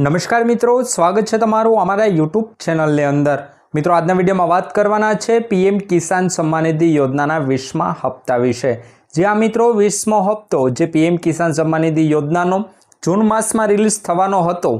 નમસ્કાર મિત્રો, સ્વાગત છે તમારું અમારા યુટ્યુબ ચેનલની અંદર. મિત્રો, આજના વિડીયોમાં વાત કરવાના છે પીએમ કિસાન સન્માન યોજનાના વીસમા હપ્તા વિશે. જે આ મિત્રો, વીસમો હપ્તો જે પીએમ કિસાન સન્માન યોજનાનો જૂન માસમાં રિલીઝ થવાનો હતો,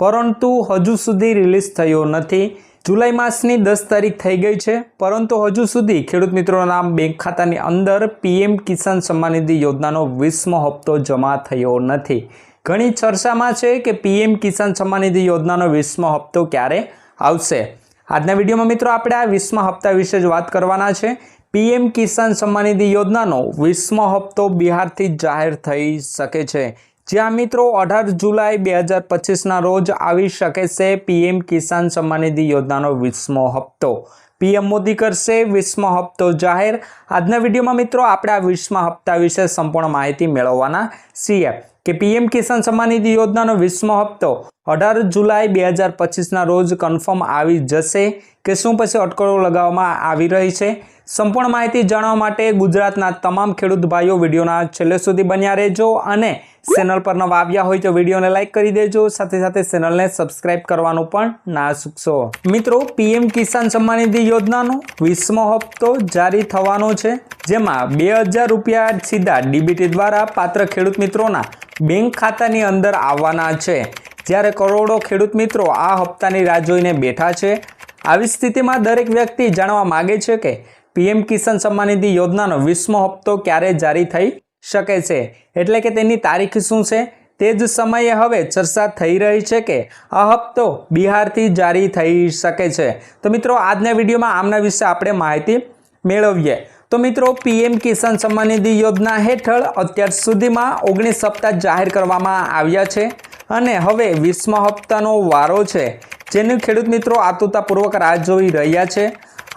પરંતુ હજુ સુધી રિલીઝ થયો નથી. જુલાઈ માસની દસ તારીખ થઈ ગઈ છે, પરંતુ હજુ સુધી ખેડૂત મિત્રોના બેંક ખાતાની અંદર પીએમ કિસાન સન્માન યોજનાનો વીસમો હપ્તો જમા થયો નથી. ઘણી ચર્ચામાં છે કે પીએમ કિસાન સન્માન નિધિ યોજનાનો વીસમો હપ્તો ક્યારે આવશે? આજના વિડીયોમાં મિત્રો આપણે આ વીસમા હપ્તા વિશે જ વાત કરવાના છે. પીએમ કિસાન સન્માન નિધિ યોજનાનો વીસમો હપ્તો બિહારથી જાહેર થઈ શકે છે. જ્યાં મિત્રો અઢાર જુલાઈ બે હજાર પચીસના રોજ આવી શકે છે પીએમ કિસાન સન્માન નિધિ યોજનાનો વીસમો હપ્તો. પીએમ મોદી કરશે વીસમો હપ્તો જાહેર. આજના વિડીયોમાં મિત્રો આપણે આ વીસમા હપ્તા વિશે સંપૂર્ણ માહિતી મેળવવાના છીએ કે પીએમ કિસાન સન્માન નિધિ યોજનાનો વીસમો હપ્તો અઢાર જુલાઈ બે હજાર પચીસના રોજ કન્ફર્મ આવી જશે કે શું પછી અટકળો લગાવવામાં આવી રહી છે? સંપૂર્ણ માહિતી જાણવા માટે ગુજરાતના તમામ ખેડૂત ભાઈઓ વિડીયોના છેલ્લે સુધી બન્યા રહેજો અને ચેનલ પર નવા આવ્યા હોય તો વિડીયોને લાઇક કરી દેજો, સાથે સાથે ચેનલને સબસ્ક્રાઇબ કરવાનું પણ ના ચૂકશો. મિત્રો, પીએમ કિસાન સન્માન નિધિ યોજનાનો વીસમો હપ્તો જારી થવાનો છે, જેમાં બે હજાર રૂપિયા સીધા ડીબીટી દ્વારા પાત્ર ખેડૂત મિત્રોના બેંક ખાતાની અંદર આવવાના છે. જ્યારે કરોડો ખેડૂત મિત્રો આ હપ્તાની રાહ જોઈને બેઠા છે, આવી સ્થિતિમાં દરેક વ્યક્તિ જાણવા માગે છે કે પીએમ કિસાન સન્માન નિધિ યોજનાનો વીસમો હપ્તો ક્યારે જારી થઈ શકે છે? એટલે કે તેની તારીખ શું છે? તે જ સમયે હવે ચર્ચા થઈ રહી છે કે આ હપ્તો બિહારથી જારી થઈ શકે છે. તો મિત્રો, આજના વિડીયોમાં આમના વિશે આપણે માહિતી મેળવીએ. તો મિત્રો, પીએમ કિસાન સન્માન નિધિ યોજના હેઠળ અત્યાર સુધીમાં ઓગણીસ સપ્તાહ જાહેર કરવામાં આવ્યા છે અને હવે વીસમા હપ્તાનો વારો છે. જેનું ખેડૂત મિત્રો આતુરતાપૂર્વક રાહ જોઈ રહ્યા છે.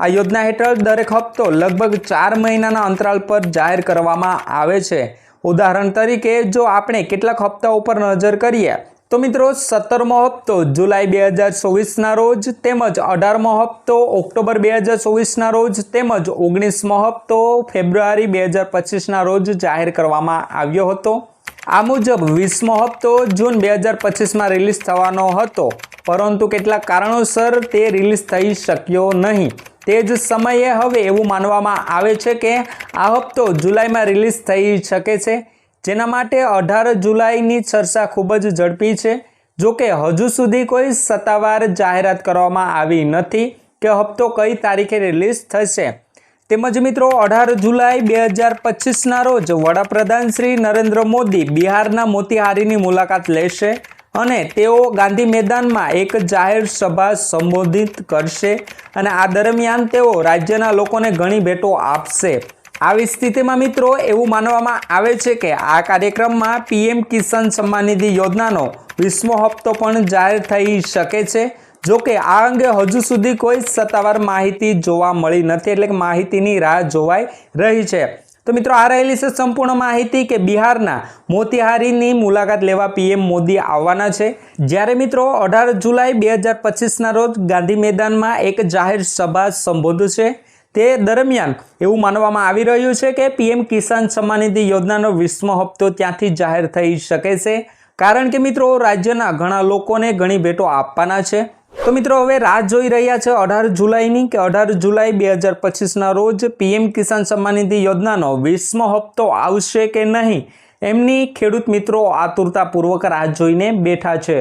આ યોજના હેઠળ દરેક હપ્તો લગભગ ચાર મહિનાના અંતરાલ પર જાહેર કરવામાં આવે છે. ઉદાહરણ તરીકે, જો આપણે કેટલાક હપ્તા ઉપર નજર કરીએ, તો મિત્રો, સત્તરમો હપ્તો જુલાઈ બે હજાર ચોવીસના રોજ તેમજ અઢારમો હપ્તો ઓક્ટોબર બે હજાર ચોવીસના રોજ તેમજ ઓગણીસમો હપ્તો ફેબ્રુઆરી બે હજાર પચીસના રોજ જાહેર કરવામાં આવ્યો હતો. આ મુજબ, વીસમો હપ્તો જૂન બે હજાર પચીસમાં રિલીઝ થવાનો હતો, પરંતુ કેટલાક કારણોસર તે રિલીઝ થઈ શક્યો નહીં. તે જ સમયે હવે એવું માનવામાં આવે છે કે આ હપ્તો જુલાઈમાં રિલીઝ થઈ શકે છે, જેના માટે અઢાર જુલાઈની ચર્ચા ખૂબ જ ઝડપી છે. જો કે હજુ સુધી કોઈ સત્તાવાર જાહેરાત કરવામાં આવી નથી કે હપ્તો કઈ તારીખે રિલીઝ થશે. તેમજ મિત્રો, અઢાર જુલાઈ બે હજાર પચીસના રોજ વડાપ્રધાન શ્રી નરેન્દ્ર મોદી બિહારના મોતિહારીની મુલાકાત લેશે. અને તેઓ ગાંધી મેદાનમાં એક જાહેર સભા સંબોધિત કરશે અને આ દરમિયાન તેઓ રાજ્યના લોકોને ઘણી ભેટો આપશે. આવી સ્થિતિમાં મિત્રો, એવું માનવામાં આવે છે કે આ કાર્યક્રમમાં પીએમ કિસાન સન્માન નિધિ યોજનાનો વીસમો હપ્તો પણ જાહેર થઈ શકે છે. જો કે આ અંગે હજુ સુધી કોઈ સત્તાવાર માહિતી જોવા મળી નથી, એટલે કે માહિતીની રાહ જોવાઈ રહી છે. તો મિત્રો આ રહેલી છે સંપૂર્ણ માહિતી કે બિહારના મોતિહારીની મુલાકાત લેવા પીએમ મોદી આવવાના છે. જ્યારે મિત્રો અઢાર જુલાઈ બે હજાર પચીસના રોજ ગાંધી મેદાનમાં એક જાહેર સભા સંબોધશે તે દરમિયાન એવું માનવામાં આવી રહ્યું છે કે પીએમ કિસાન સન્માન નિધિ યોજનાનો વીસમો હપ્તો ત્યાંથી જાહેર થઈ શકે છે. કારણ કે મિત્રો રાજ્યના ઘણા લોકોને ઘણી ભેટો આપવાના છે. તો મિત્રો, હવે રાહ જોઈ રહ્યા છે અઢાર જુલાઈની કે અઢાર જુલાઈ બે હજાર પચીસના રોજ પીએમ કિસાન સન્માન નિધિ યોજનાનો વીસમો હપ્તો આવશે કે નહીં? એમની ખેડૂત મિત્રો આતુરતાપૂર્વક રાહ જોઈને બેઠા છે.